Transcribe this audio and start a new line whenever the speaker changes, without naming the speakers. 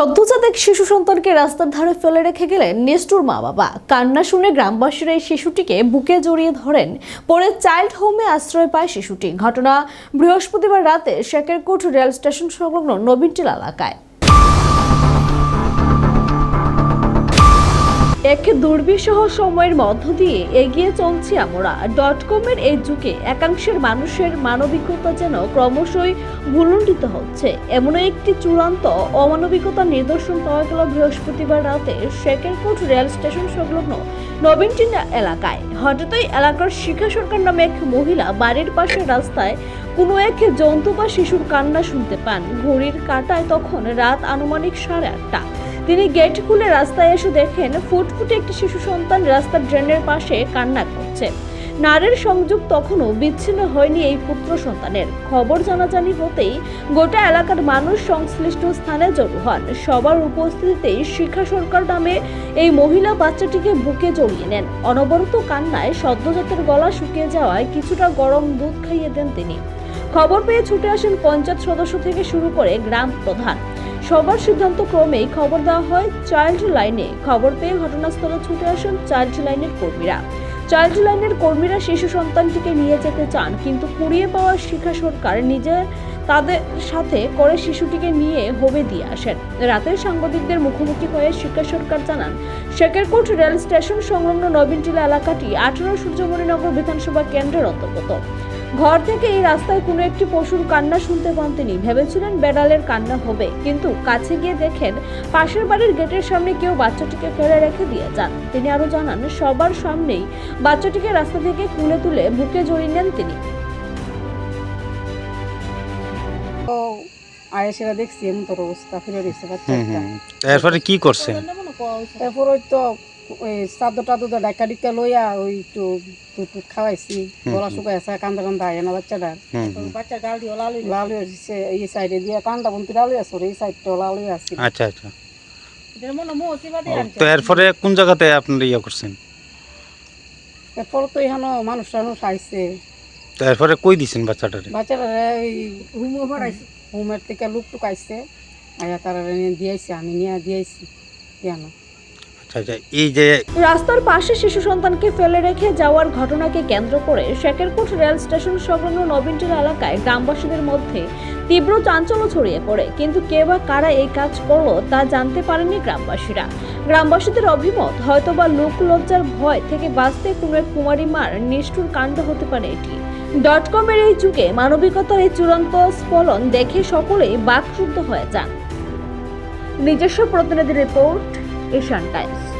সদ্যজাত এক শিশু সন্তানকে রাস্তার ধারে ফেলে রেখে গেলেন নিষ্ঠুর মা বাবা। কান্না শুনে গ্রামবাসীরা এই শিশুটিকে বুকে জড়িয়ে ধরেন। পরে চাইল্ড হোমে আশ্রয় পায় শিশুটি। ঘটনা বৃহস্পতিবার রাতে শেকেরকোট রেল স্টেশন সংলগ্ন নবীনটিল এলাকায়। এক দুর্বিষহ সময়ের মধ্য দিয়ে এগিয়ে চলছি আমরা। ডট কমের এই যুগে একাংশের মানুষের মানবিকতা যেন ক্রমশই ভুলুণ্ঠিত হচ্ছে। এমন একটি চূড়ান্ত অমানবিকতার নিদর্শন পাওয়া গেল বৃহস্পতিবার রাতে শেকেরকোট রেল স্টেশন সংলগ্ন নবীনটিনা এলাকায়। হঠাৎই এলাকার শিখা সরকার নামে এক মহিলা বাড়ির পাশের রাস্তায় কোনো এক জন্তু বা শিশুর কান্না শুনতে পান। ঘড়ির কাঁটায় তখন রাত আনুমানিক সাড়ে আটটা। তিনি গেট খুলে রাস্তায় এসে দেখেন ফুটফুটে একটি শিশু সন্তান রাস্তার ড্রেনের পাশে কান্না করছে। নারের সংযোগ তখনও বিচ্ছিন্ন হয়নি এই পুত্র সন্তানের। খবর জানাজানি হতেই গোটা এলাকার মানুষ সংশ্লিষ্ট স্থানে জড়ো হন। সবার উপস্থিতিতেই শিখা সরকার নামে এই মহিলা বাচ্চাটিকে বুকে জড়িয়ে নেন। অনবরত কান্নায় সদ্যজাতের গলা শুকিয়ে যাওয়ায় কিছুটা গরম দুধ খাইয়ে দেন তিনি। খবর পেয়ে ছুটে আসেন পঞ্চায়েত সদস্য থেকে শুরু করে গ্রাম প্রধান। সবার সিদ্ধান্ত ক্রমেই খবর দেওয়া হয় চাইল্ড লাইনে। খবর পেয়ে ঘটনাস্থলে ছুটে আসেন চাইল্ড লাইনের কর্মীরা। চাইল্ড লাইনের কর্মীরা শিশু সন্তানটিকে নিয়ে যেতে চান, কিন্তু কুড়িয়ে পাওয়া শিখা সরকার নিজে তাদের সাথে করে শিশুটিকে নিয়ে হোমে দিয়ে আসেন। রাতের সাংবাদিকদের মুখোমুখি হয়ে শিক্ষা সরকার জানান শেকেরকোট রেল স্টেশন সংলগ্ন নবীনটিলা এলাকাটি আঠারো সূর্যমণিনগর বিধানসভা কেন্দ্রের অন্তর্গত। ঘর থেকে এই রাস্তায় কোনো একটি পশুর কান্না শুনতে পান তিনি ভেবেছিলেন বেড়ালের কান্না হবে কিন্তু কাছে গিয়ে দেখেন পাশের বাড়ির গেটের সামনে কেউ বাচ্চাটিকে ফেলে রেখে দিয়ে যান। তিনি আরও জানান সবার সামনেই বাচ্চাটিকে রাস্তা থেকে তুলে তুলে বুকে জড়িয়ে নেন তিনি।
আয়েসেরা দেখছি এমন তোর অবস্থা ফিরে বাচ্চা
হুম এরপরে কি করছে?
তারপর ওই তো চাদর টাদর ডাকা ডিকা লইয়া ওই একটু দুধ টুধ খাওয়াইছি গলা শুকাইছে কান্দা কান্দা আয় না বাচ্চাটার বাচ্চা ডাল দিয়ে লাল লাল হয়ে এই সাইডে দিয়ে কান্দা বন্তি লাল হয়ে আছে এই সাইডটা লাল হয়ে আছে।
আচ্ছা আচ্ছা। তো এরপরে কোন জায়গাতে আপনারা ইয়ে করছেন?
এরপর তো এখানে মানুষ টানুষ আইছে।
তো এরপরে কই দিছেন বাচ্চাটারে?
বাচ্চারা ওই হোমের থেকে লুক টুক আইছে আয়া তারা দিয়েছে আমি নিয়ে দিয়েছি কেন
রাস্তার পাশে শিশু সন্তানকে ফেলে রেখে যাওয়ার ঘটনাকে কেন্দ্র করে রেল স্টেশন সংলগ্ন এলাকায় গ্রামবাসীদের মধ্যে তীব্র চাঞ্চল্য ছড়িয়ে পড়ে। কিন্তু কে বা কারা এই কাজ করল তা জানতে পারেনি গ্রামবাসীরা। গ্রামবাসীদের অভিমত, হয়তোবা লোক লজ্জার ভয় থেকে বাঁচতে কোনো কুমারী মার নিষ্ঠুর কাণ্ড হতে পারে এটি। ডট কমের এই যুগে মানবিকতার এই চূড়ান্ত স্ফলন দেখে সকলেই বাকরুদ্ধ হয়ে যান। নিজস্ব প্রতিনিধি রিপোর্ট এশিয়ান টাইমস।